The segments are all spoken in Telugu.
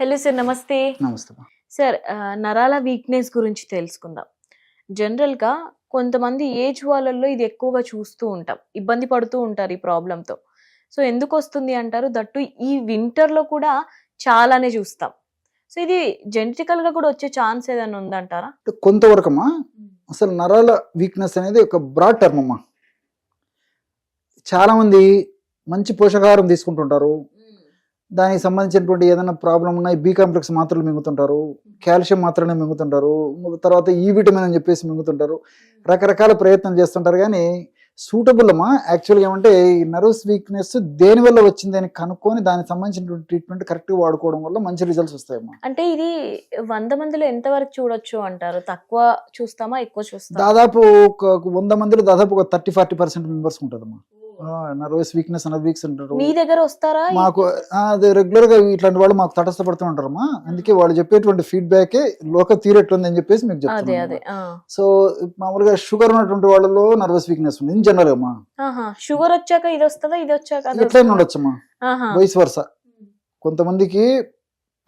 హలో సార్ నమస్తే. నమస్తే. సార్ నరాల వీక్నెస్ గురించి తెలుసుకుందాం. జనరల్గా కొంతమంది ఏజ్ వాళ్ళల్లో ఇది ఎక్కువగా చూస్తూ ఉంటాం. ఇబ్బంది పడుతూ ఉంటారు ఈ ప్రాబ్లంతో. సో ఎందుకు వస్తుంది అంటారు? దట్టు ఈ వింటర్లో కూడా చాలానే చూస్తాం. సో ఇది జెనెటికల్గా కూడా వచ్చే ఛాన్స్ ఏదైనా ఉందంటారా? అంటే కొంతవరకు అమ్మా అసలు నరాల వీక్నెస్ అనేది ఒక బ్రాడ్ టర్మ్ అమ్మా. చాలా మంది మంచి పోషకాహారం తీసుకుంటుంటారు. దానికి సంబంధించినటువంటి ఏదైనా ప్రాబ్లం ఉన్నాయి బి కాంప్లెక్స్ మాత్రలు మింగుతుంటారు. కాల్షియం మాత్రమే మింగుతుంటారు. తర్వాత ఈ విటమిన్ అని చెప్పేసి మింగుతుంటారు. రకరకాల ప్రయత్నం చేస్తుంటారు. కానీ సూటబుల్ అమ్మా యాక్చువల్గా ఏమంటే ఈ నర్వస్ వీక్నెస్ దేని వల్ల వచ్చింది అని కనుక్కొని దానికి సంబంధించినటువంటి ట్రీట్మెంట్ కరెక్ట్గా వాడుకోవడం వల్ల మంచి రిజల్ట్స్ వస్తాయమ్మా. అంటే ఇది వంద మందిలో ఎంతవరకు చూడొచ్చు అంటారు? తక్కువ చూస్తామా? ఎక్కువ చూస్తామా? దాదాపు ఒక వంద మందిలో దాదాపు ఒక థర్టీ ఫార్టీ పర్సెంట్ మెంబర్స్ ఉంటుందమ్మా. నర్వస్ వీక్నెస్ అన్న వీక్స్ ఉంటారు మీ దగ్గర వస్తారా? మాకు అది రెగ్యులర్గా ఇట్లాంటి వాళ్ళు మాకు తటస్థపడుతూ ఉంటారమ్మా. అందుకే వాళ్ళు చెప్పేటువంటి ఫీడ్బ్యాక్ లోక తీరేట్లుంది అని చెప్పేసి మీకు చెప్తాను. సో మామూలుగా షుగర్ ఉన్నటువంటి వాళ్ళలో నర్వస్ వీక్నెస్ ఉంది ఇన్ జనరల్ అమ్మా ఆహా షుగర్ వచ్చాక ఇది వస్తుందా ఇది వచ్చాక ఎట్లయినా? ఉండొచ్చమ్మా. వయసు వరుస కొంతమందికి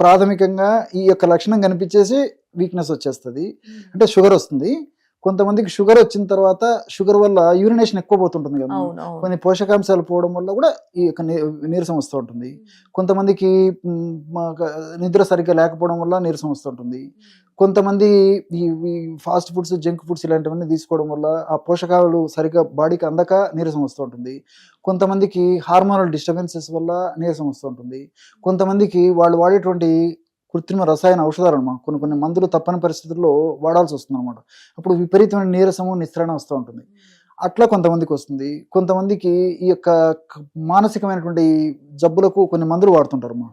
ప్రాథమికంగా ఈ యొక్క లక్షణం కనిపించేసి వీక్నెస్ వచ్చేస్తుంది. అంటే షుగర్ వస్తుంది. కొంతమందికి షుగర్ వచ్చిన తర్వాత షుగర్ వల్ల యూరినేషన్ ఎక్కువ పోతుంటుంది కదా. కొన్ని పోషకాంశాలు పోవడం వల్ల కూడా ఈ యొక్క నీరసం వస్తూ ఉంటుంది. కొంతమందికి నిద్ర సరిగ్గా లేకపోవడం వల్ల నీరసం వస్తుంటుంది కొంతమంది ఈ ఈ ఫాస్ట్ ఫుడ్స్ జంక్ ఫుడ్స్ ఇలాంటివన్నీ తీసుకోవడం వల్ల ఆ పోషకాలు సరిగ్గా బాడీకి అందక నీరసం వస్తూ ఉంటుంది. కొంతమందికి హార్మోనల్ డిస్టర్బెన్సెస్ వల్ల నీరసం వస్తూ ఉంటుంది. కొంతమందికి వాళ్ళు వాడేటువంటి కృత్రిమ రసాయన ఔషధాలు అనమాట కొన్ని కొన్ని మందులు తప్పని పరిస్థితుల్లో వాడాల్సి వస్తుంది అనమాట అప్పుడు విపరీతమైన నీరసము నిస్త్రణ వస్తూ ఉంటుంది. అట్లా కొంతమందికి వస్తుంది. కొంతమందికి ఈ యొక్క మానసికమైనటువంటి జబ్బులకు కొన్ని మందులు వాడుతుంటారు మా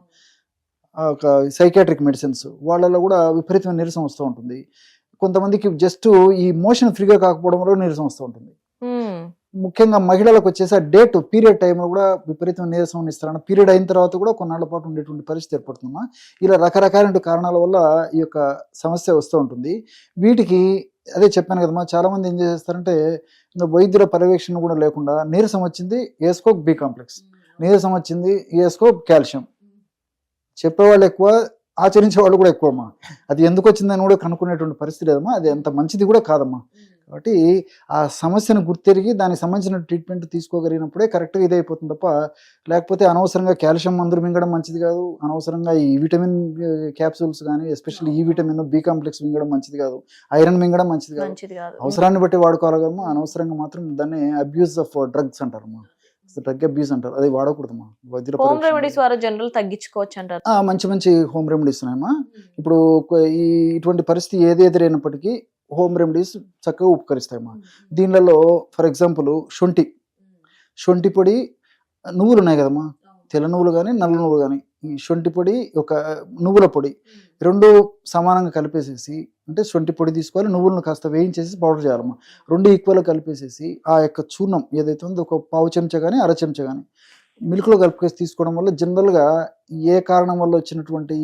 ఒక సైకాట్రిక్ మెడిసిన్స్ వాళ్ళలో కూడా విపరీతమైన నీరసం వస్తూ ఉంటుంది. కొంతమందికి జస్ట్ ఈ మోషన్ ఫ్రీగా కాకపోవడం వల్ల నీరసం వస్తూ ఉంటుంది. ముఖ్యంగా మహిళలకు వచ్చేసి ఆ డేట్ పీరియడ్ టైంలో కూడా విపరీతమైన నీరసం ఇస్తారు పీరియడ్ అయిన తర్వాత కూడా కొన్నాళ్ళ పాటు ఉండేటువంటి పరిస్థితి ఏర్పడుతుందమ్మా ఇలా రకరకాల కారణాల వల్ల ఈ యొక్క సమస్య వస్తూ ఉంటుంది. వీటికి అదే చెప్పాను కదమ్మా చాలా మంది ఏం చేస్తారంటే వైద్యుల పర్యవేక్షణ కూడా లేకుండా నీరసం వచ్చింది వేసుకో బి కాంప్లెక్స్. నీరసం వచ్చింది వేసుకో కాల్షియం. చెప్పేవాళ్ళు ఎక్కువ ఆచరించే వాళ్ళు కూడా ఎక్కువ అమ్మా అది ఎందుకు వచ్చిందని కూడా కనుక్కునేటువంటి పరిస్థితి లేదమ్మా. అది అంత మంచిది కూడా కాదమ్మా. కాబట్టి ఆ సమస్యను గుర్తెరిగి దానికి సంబంధించిన ట్రీట్మెంట్ తీసుకోగలిగినప్పుడే కరెక్ట్గా ఇదైపోతుంది తప్ప లేకపోతే అనవసరంగా కాల్షియం మందులు మింగడం మంచిది కాదు. అనవసరంగా ఈ విటమిన్ క్యాప్సూల్స్ కానీ ఎస్పెషల్లీ ఈ విటమిన్ బి కాంప్లెక్స్ మింగడం మంచిది కాదు. ఐరన్ మింగడం మంచిది కాదు. అవసరాన్ని బట్టి వాడుకోవాలి అనవసరంగా మాత్రం దాన్ని అబ్యూస్ ఆఫ్ డ్రగ్స్ అంటారమ్మా. డ్రగ్ అబ్యూస్ అంటారు. అది వాడకూడదమ్మా. వైద్యుల హోమ్ రెమెడీస్ జనరల్ తగ్గించుకోవచ్చు అంటారు. మంచి మంచి హోమ్ రెమెడీస్ ఉన్నాయమ్మా. ఇప్పుడు ఈ ఇటువంటి పరిస్థితి ఏది ఎదురైనప్పటికీ హోమ్ రెమెడీస్ చక్కగా ఉపకరిస్తాయమ్మా దీనిలలో ఫర్ ఎగ్జాంపుల్ శొంఠి. శొంఠి పొడి నువ్వులు ఉన్నాయి కదమ్మా? తెల్ల నువ్వులు కానీ నల్ల నువ్వులు కానీ ఈ శొంఠి పొడి ఒక నువ్వుల పొడి. రెండు సమానంగా కలిపేసేసి అంటే శొంఠి పొడి తీసుకోవాలి నువ్వులను కాస్త వేయించేసి పౌడర్ చేయాలమ్మా రెండు ఈక్వల్గా కలిపేసేసి ఆ యొక్క చూర్ణం ఏదైతే ఉందో ఒక పావు చెంచా కానీ అర చెంచా కానీ మిల్క్లో కలిపేసి తీసుకోవడం వల్ల జనరల్గా ఏ కారణం వల్ల వచ్చినటువంటి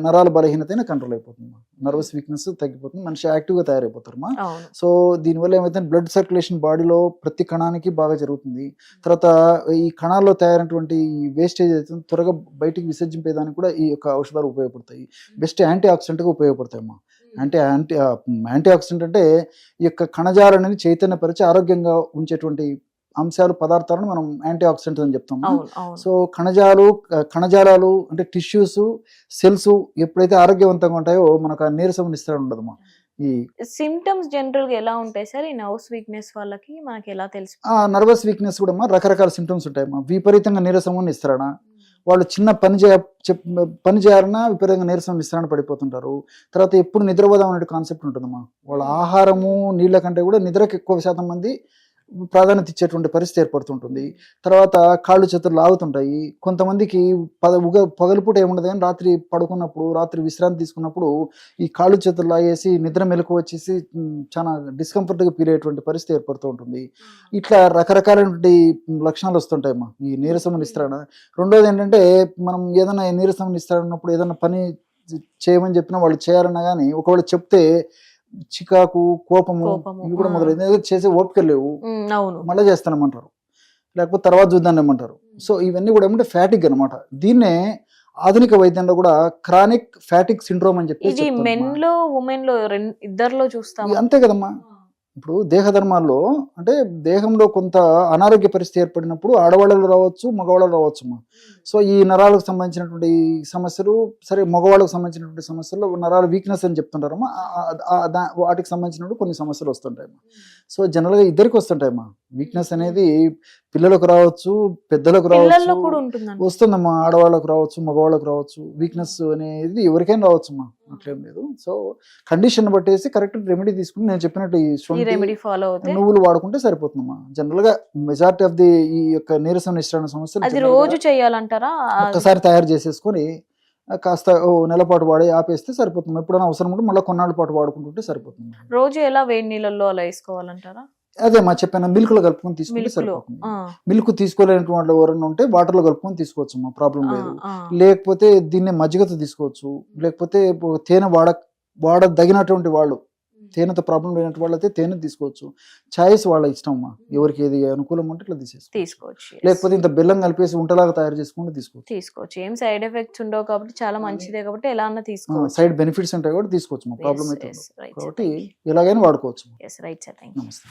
నరాల బలహీనత కంట్రోల్ అయిపోతుంది నర్వస్ వీక్నెస్ తగ్గిపోతుంది. మనిషి యాక్టివ్గా తయారైపోతారమ్మా అవును. సో దీనివల్ల ఏమైతే బ్లడ్ సర్క్యులేషన్ బాడీలో ప్రతి కణానికి బాగా జరుగుతుంది. తర్వాత ఈ కణాల్లో తయారైనటువంటి ఈ వేస్టేజ్ అయితే త్వరగా బయటికి విసర్జింపేదానికి కూడా ఈ యొక్క ఔషధాలు ఉపయోగపడతాయి. బెస్ట్ యాంటీ ఆక్సిడెంట్గా ఉపయోగపడతాయి అమ్మా. అంటే యాంటీ యాంటీ ఆక్సిడెంట్ అంటే ఈ యొక్క కణజాలని చైతన్యపరిచి ఆరోగ్యంగా ఉంచేటువంటి అంశాలు పదార్థాలను మనం యాంటీ ఆక్సిడెంట్ అని చెప్తాం. సో కణజాలు కణజాలాలు అంటే టిష్యూస్ సెల్స్ ఎప్పుడైతే ఆరోగ్యవంతంగా ఉంటాయో మనకు ఆ నీరసం నిస్తరణ ఉండదమ్మా ఈ సిమ్టమ్స్ జనరల్గా ఎలా ఉంటాయి సార్? ఈ నర్వ్స్ వీక్నెస్ వాళ్ళకి మనకి ఎలా తెలుసు? ఆ నర్వస్ వీక్నెస్ కూడా అమ్మా రకరకాల సిమ్టమ్స్ ఉంటాయమ్మా విపరీతంగా నీరసము నిస్తరణ వాళ్ళు చిన్న పని చేయ పని చేయాలన్నా విపరీతంగా నీరసం నిస్తరణ పడిపోతుంటారు. తర్వాత ఎప్పుడు నిద్రపోదాం అనే కాన్సెప్ట్ ఉంటుందమ్మా వాళ్ళ ఆహారము నీళ్ళ కంటే కూడా నిద్రకు ఎక్కువ శాతం మంది ప్రాధాన్యత ఇచ్చేటువంటి పరిస్థితి ఏర్పడుతుంటుంది. తర్వాత కాళ్ళు చేతులు లాగుతుంటాయి. కొంతమందికి పద ఉగ పగలుపూట ఏముండదు కానీ రాత్రి పడుకున్నప్పుడు రాత్రి విశ్రాంతి తీసుకున్నప్పుడు ఈ కాళ్ళు చేతులు లాగేసి నిద్ర మెలకు వచ్చేసి చాలా డిస్కంఫర్ట్గా ఫీల్ అయ్యేటువంటి పరిస్థితి ఏర్పడుతూ ఉంటుంది. ఇట్లా రకరకాలైనటువంటి లక్షణాలు వస్తుంటాయి అమ్మా ఈ నీరసం నిస్త్రాణ రెండోది ఏంటంటే మనం ఏదైనా నీరసం నిస్త్రాణ ఉన్నప్పుడు ఏదైనా పని చేయమని చెప్పినా వాళ్ళు చేయాలన్నా కానీ ఒకవేళ చెప్తే చికాకు కోపము ఇవి కూడా. మొదలైంది. ఏదో చేసే ఓపిక లేవు. మళ్ళీ చేస్తానమంటారు. లేకపోతే తర్వాత చూద్దాం ఏమంటారు. సో ఇవన్నీ కూడా ఏమంటే ఫ్యాటిక్ అనమాట దీన్నే ఆధునిక వైద్యంలో కూడా క్రానిక్ ఫ్యాటిక్ సిండ్రోమ్ అని చెప్పి మెన్లో ఉమెన్లో ఇద్దరిలో చూస్తాం అంతే కదమ్మా. ఇప్పుడు దేహ ధర్మాల్లో అంటే దేహంలో కొంత అనారోగ్య పరిస్థితి ఏర్పడినప్పుడు ఆడవాళ్ళలో రావచ్చు మగవాళ్ళలో రావచ్చు సో ఈ నరాలకు సంబంధించినటువంటి సమస్యలు సరే మగవాళ్ళకు సంబంధించినటువంటి సమస్యలు నరాల వీక్నెస్ అని చెప్తుంటారమ్మా. వాటికి సంబంధించినప్పుడు కొన్ని సమస్యలు వస్తుంటాయమ్మా. సో జనరల్గా ఇద్దరికి వస్తుంటాయమ్మా. వీక్నెస్ అనేది పిల్లలకు రావచ్చు పెద్దలకు రావచ్చు వస్తుందమ్మా ఆడవాళ్ళకు రావచ్చు మగవాళ్ళకు రావచ్చు. వీక్నెస్ అనేది ఎవరికైనా రావచ్చమ్మా అట్లేం లేదు. సో కండిషన్ బట్టేసి కరెక్ట్ రెమెడీ తీసుకుని నేను చెప్పినట్టు ఈ నువ్వులు వాడుకుంటే సరిపోతుందమ్మా. జనరల్గా మెజారిటీ ఆఫ్ ది ఈ యొక్క నీరసం నిష్ఠాన సమస్యలు రోజు చేయాలంటారా? ఒక్కసారి తయారు చేసేసుకొని కాస్త ఓ నెల పాటు వాడి ఆపేస్తే సరిపోతుంది ఎప్పుడైనా అవసరం ఉంటే మళ్ళీ కొన్నాళ్ళ పాటు వాడుకుంటుంటే సరిపోతుంది రోజు ఎలా వేడి నీళ్ళల్లో అలా వేసుకోవాలంటారా? అదే మా చెప్పాను మిల్క్లో కలుపుకొని తీసుకుంటే సరిపోతుంది. మిల్క్ తీసుకోలేనటువంటి వాళ్ళు ఎవరైనా ఉంటే వాటర్లో కలుపుకొని తీసుకోవచ్చు అమ్మా ప్రాబ్లం లేదు. లేకపోతే దీన్ని మజ్జిగతో తీసుకోవచ్చు లేకపోతే తేనె వాడ వాడదగినటువంటి వాళ్ళు తేనెతో ప్రాబ్లం లేనటువంటి వాళ్ళు అయితే తేనె తీసుకోవచ్చు. ఛాయిస్ వాళ్ళ ఇష్టం అమ్మా. ఎవరికి ఏది అనుకూలం ఉంటే ఇట్లా తీసేసుకోవచ్చు. తీసుకోవచ్చు. లేకపోతే ఇంత బెల్లం కలిపేసి ఉంటలాగా తయారు చేసుకుంటే తీసుకోవచ్చు. తీసుకోవచ్చు. ఏం సైడ్ ఎఫెక్ట్స్ ఉండవు కాబట్టి చాలా మంచిదే కాబట్టి ఎలా అన్నా తీసుకోవచ్చు. సైడ్ బెనిఫిట్స్ ఉంటాయి కూడా తీసుకోవచ్చు మా ప్రాబ్లం అయితే. కాబట్టి ఎలాగైనా వాడుకోవచ్చు. నమస్తే.